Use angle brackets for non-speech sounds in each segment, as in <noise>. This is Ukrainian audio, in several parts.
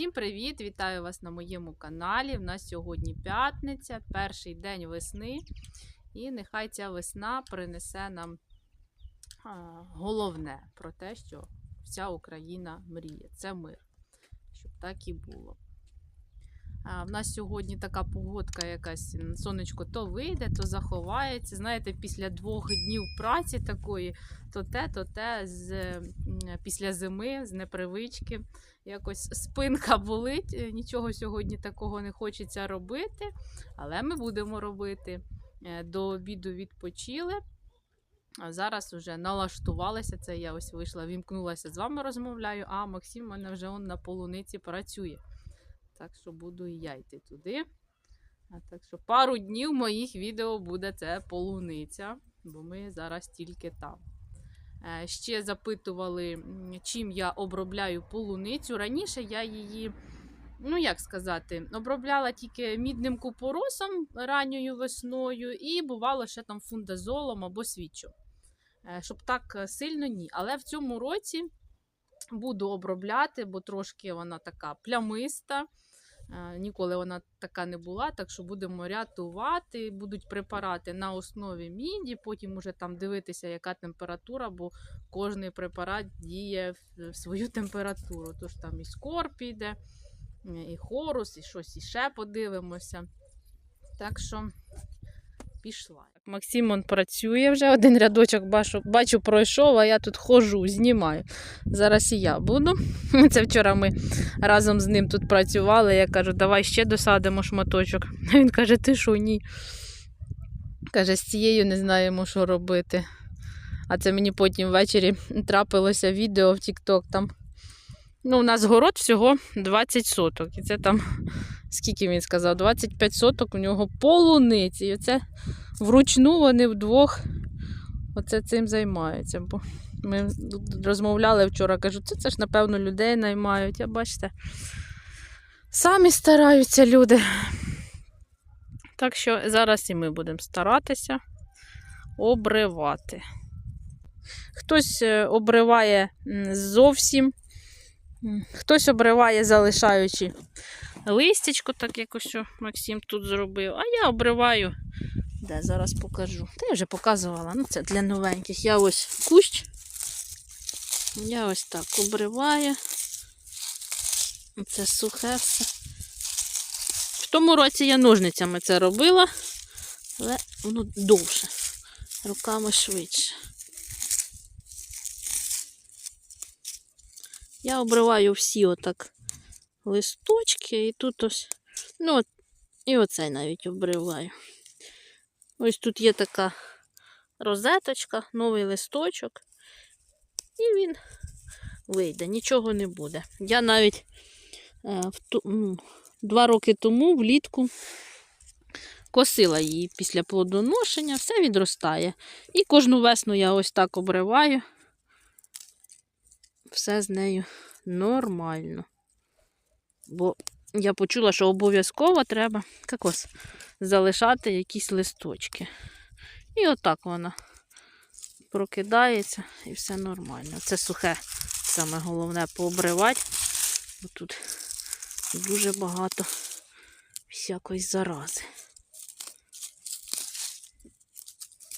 Всім привіт! Вітаю вас на моєму каналі. В нас сьогодні п'ятниця, перший день весни. І нехай ця весна принесе нам головне про те, що вся Україна мріє. Це мир. Щоб так і було. А, в нас сьогодні така погодка, якась сонечко то вийде, то заховається. Знаєте, після двох днів праці такої, то те, то те з, після зими, з непривички якось спинка болить. е, Нічого сьогодні такого не хочеться робити, але ми будемо робити. Е, До обіду відпочили. А зараз вже налаштувалася. Це я ось вийшла, вімкнулася з вами розмовляю, а Максим у мене вже он на полуниці працює. Так що буду і я йти туди. А так що пару днів моїх відео буде це полуниця, бо ми зараз тільки там. Е, Ще запитували, чим я обробляю полуницю. Раніше я її, ну як сказати, обробляла тільки мідним купоросом ранньою весною, і бувало ще там фундазолом або свічом. Е, Щоб так е, сильно ні. Але в цьому році буду обробляти, бо трошки вона така плямиста. Е, Ніколи вона така не була, так що будемо рятувати. Будуть препарати на основі міді, потім уже там дивитися, яка температура, бо кожний препарат діє в- свою температуру. Тож там і скорп іде, і хорус, і щось іще подивимося. Так що пішла. Максим он працює вже, один рядочок бачу, бачу пройшов, а я тут ходжу, знімаю. Зараз і я буду. <laughs> Це вчора ми разом з ним тут працювали. Я кажу, давай ще досадимо шматочок. <laughs> Він каже, ти що, ні. Каже, з цією не знаємо, що робити. А це мені потім ввечері трапилося відео в TikTok. Там. Ну, у нас город всього 20 соток. І це там, скільки він сказав, 25 соток у нього полуниці. І оце вручну вони вдвох оце цим займаються. Бо ми розмовляли вчора, кажу, це, це ж, напевно, людей наймають. А бачите, самі стараються люди. Так що зараз і ми будемо старатися обривати. Хтось е, обриває зовсім, хтось обриває, залишаючи листячко, так як ось що Максим тут зробив. А я обриваю. Де зараз покажу. Та я вже показувала. Ну, це для новеньких. Я ось кущ. Я ось так обриваю. Це сухе все. В тому році я ножницями це робила, але воно довше. Руками швидше. Я обриваю всі отак листочки і тут ось. Ну, от, і оцей навіть обриваю. Ось тут є така розеточка, новий листочок. І він вийде, нічого не буде. Я навіть е, в ту, два роки тому влітку косила її після плодоношення, все відростає. І кожну весну я ось так обриваю. Все з нею нормально. Бо я почула, що обов'язково треба як ось, залишати якісь листочки. І отак вона прокидається і все нормально. Це сухе, саме головне пообривати, бо тут дуже багато всякої зарази.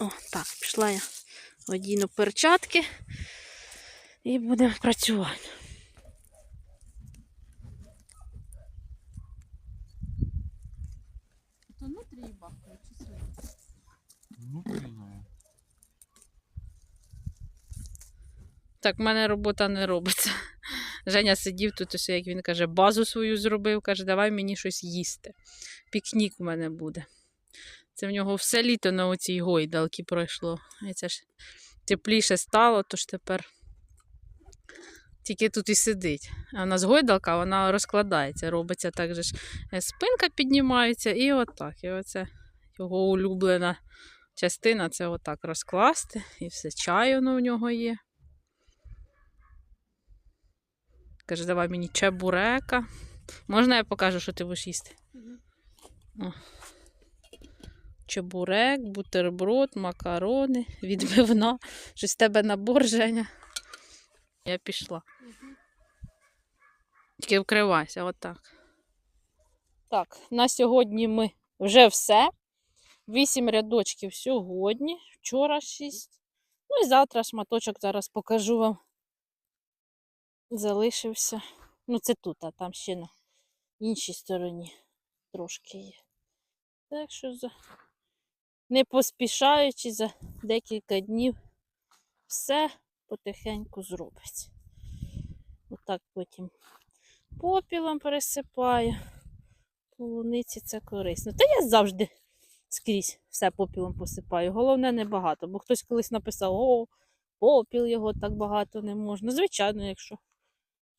О, так, пішла я одіну перчатки і будемо працювати. То внутрі бахкає чи сьогодні? Внутренняя. Так, в мене робота не робиться. <laughs> Женя сидів тут, ось, як він каже, базу свою зробив, каже, давай мені щось їсти. Пікнік у мене буде. Це в нього все літо на оцій гойдалці пройшло. І це ж тепліше стало, тож тепер тільки тут і сидить. А у нас гойдалка, вона розкладається, робиться так же ж. е, Спинка піднімається і отак. І оце його улюблена частина це отак розкласти. І все, чай воно в нього є. Каже, давай мені чебурека. Можна я покажу, що ти будеш їсти? О. Чебурек, бутерброд, макарони, відбивна. Щось в тебе набор, Женя. Я пішла. Тільки вкривайся, отак. Так, на сьогодні ми вже все. Вісім рядочків сьогодні, вчора шість. Ну і завтра шматочок зараз покажу вам. Залишився. Ну, це тут, а там ще на іншій стороні трошки є. Так що за... не поспішаючи за декілька днів все потихеньку зробиться. Отак потім попілом пересипаю. Полуниці це корисно. Та я завжди скрізь все попілом посипаю. Головне небагато, бо хтось колись написав, о, попіл його так багато не можна. Звичайно, якщо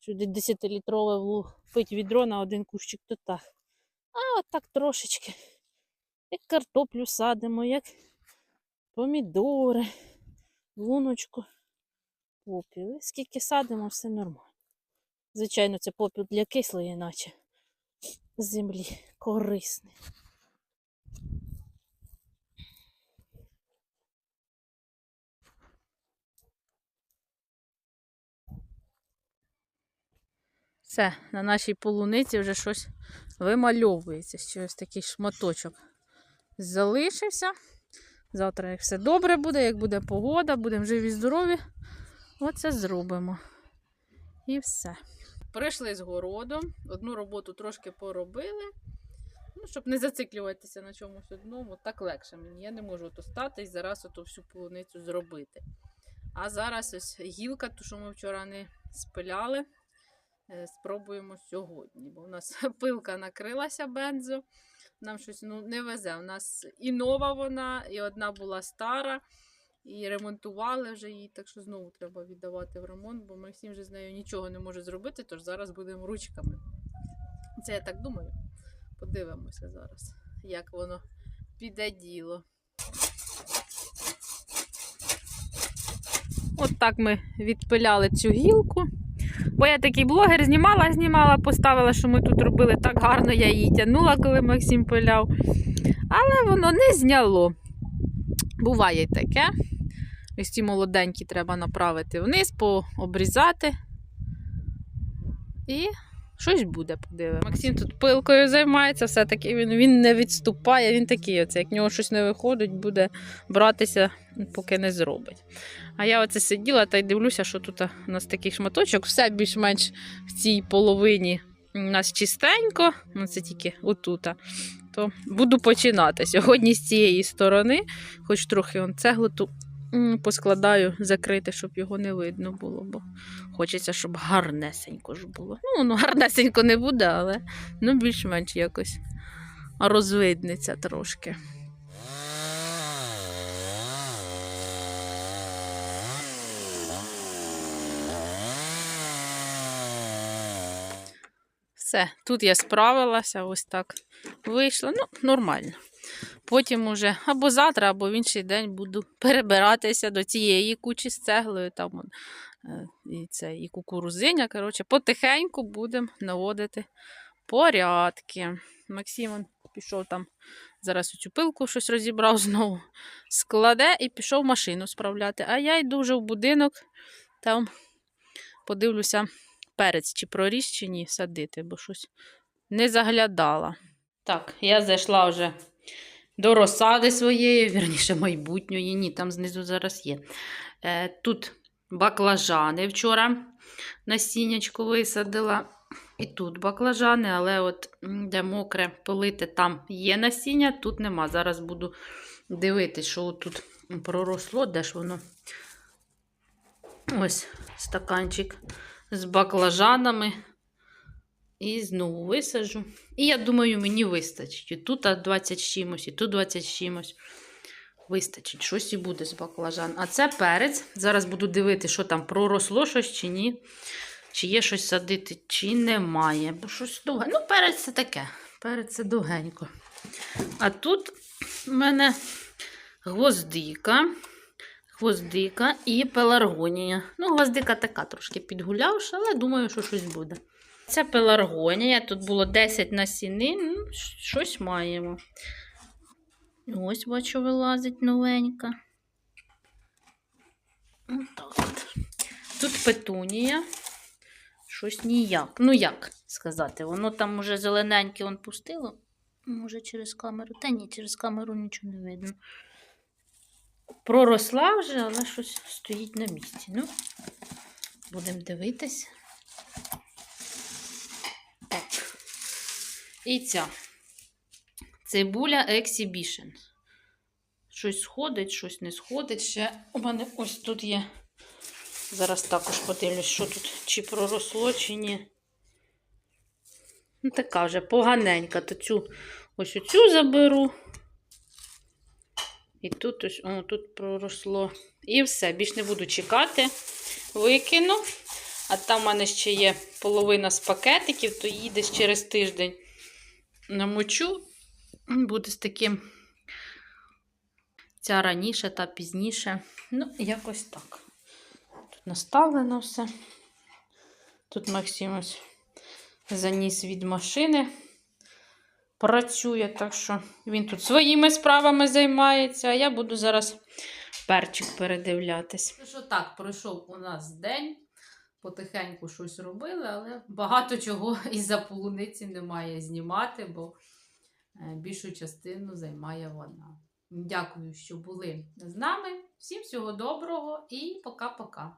сюди 10-літрове влупить відро на один кущик, то так. А от так трошечки. Як картоплю садимо, як помідори, луночку, попіл. Скільки садимо, все нормально. Звичайно, це попіл для кислої, наче землі корисний. Все, на нашій полуниці вже щось вимальовується. Ще ось такий шматочок залишився. Завтра, як все добре буде, як буде погода, будемо живі, здорові. Оце зробимо. І все. Прийшли з городом, одну роботу трошки поробили. Ну, щоб не зациклюватися на чомусь одному, так легше мені. Я не можу ото стати і зараз ото всю полуницю зробити. А зараз ось гілка, ту, що ми вчора не спиляли, спробуємо сьогодні. Бо у нас <laughs> пилка накрилася бензо. Нам щось ну, не везе. У нас і нова вона, і одна була стара, і ремонтували вже її, так що знову треба віддавати в ремонт, бо Максим вже з нею нічого не може зробити, тож зараз будемо ручками. Це я так думаю. Подивимося зараз, як воно піде діло. От так ми відпиляли цю гілку. Бо я такий блогер знімала, знімала, поставила, що ми тут робили так гарно, я її тягнула, коли Максим пиляв. Але воно не зняло. Буває й таке. Ось ці молоденькі треба направити вниз, пообрізати. І щось буде, подивимося. Максим тут пилкою займається, все-таки він, він не відступає, він такий, оце, як в нього щось не виходить, буде братися, поки не зробить. А я оце сиділа та й дивлюся, що тут у нас такий шматочок, все більш-менш в цій половині у нас чистенько, ну це тільки отута. То буду починати сьогодні з цієї сторони, хоч трохи он цеглу ту поскладаю, закрити, щоб його не видно було, бо хочеться, щоб гарнесенько ж було. Ну, воно гарнесенько не буде, але ну, більш-менш якось розвиднеться трошки. Все, тут я справилася, ось так вийшло. Ну, нормально. Потім уже або завтра, або в інший день буду <laughs> перебиратися до цієї кучі з цеглою. Там е, і це, і кукурузиня. Коротше, потихеньку будемо наводити порядки. Максим он пішов там, зараз цю пилку щось розібрав <laughs> знову, складе і пішов машину справляти. А я йду вже в будинок, там подивлюся перець, чи проріс, чи ні, садити, бо щось не заглядала. Так, я зайшла вже до розсади своєї, вірніше майбутньої. Ні, там знизу зараз є. Е, тут баклажани вчора насіннячко висадила. І тут баклажани, але от де мокре полите, там є насіння, тут нема. Зараз буду дивитися, що тут проросло, де ж воно. Ось стаканчик з баклажанами. І знову висаджу. І я думаю, мені вистачить. І тут 20 чимось, і тут 20 чимось. Вистачить, щось і буде з баклажан. А це перець. Зараз буду дивитися, що там проросло щось чи ні. Чи є щось садити, чи немає. Бо щось довге. Ну, перець це таке. Перець це довгенько. А тут в мене гвоздика. Гвоздика і пеларгонія. Ну, гвоздика така трошки підгулявша, але думаю, що щось буде. Це пеларгонія. Тут було 10 насінин, ну, щось маємо. Ось, бачу, вилазить новенька. Отак от. Тут петунія. Щось ніяк. Ну як сказати, воно там уже зелененьке он пустило. Може, через камеру. Та ні, через камеру нічого не видно. Проросла вже, але щось стоїть на місці. Ну, будемо дивитись. І ця. Цибуля Exhibition. Щось сходить, щось не сходить. Ще у мене ось тут є. Зараз також подивлюсь, що тут, чи проросло, чи ні. Ну, така вже поганенька. То цю ось оцю заберу. І тут ось, о, тут проросло. І все, більш не буду чекати. Викину. А там в мене ще є половина з пакетиків, то її десь через тиждень намочу. Буде з таким. Ця раніше та пізніше. Ну, якось так. Тут наставлено все. Тут Максим ось заніс від машини. Працює, так що він тут своїми справами займається, а я буду зараз перчик передивлятись. Що так, пройшов у нас день. Потихеньку щось робили, але багато чого <laughs> із-за полуниці немає знімати, бо е, більшу частину займає вона. Дякую, що були з нами. Всім всього доброго і пока-пока.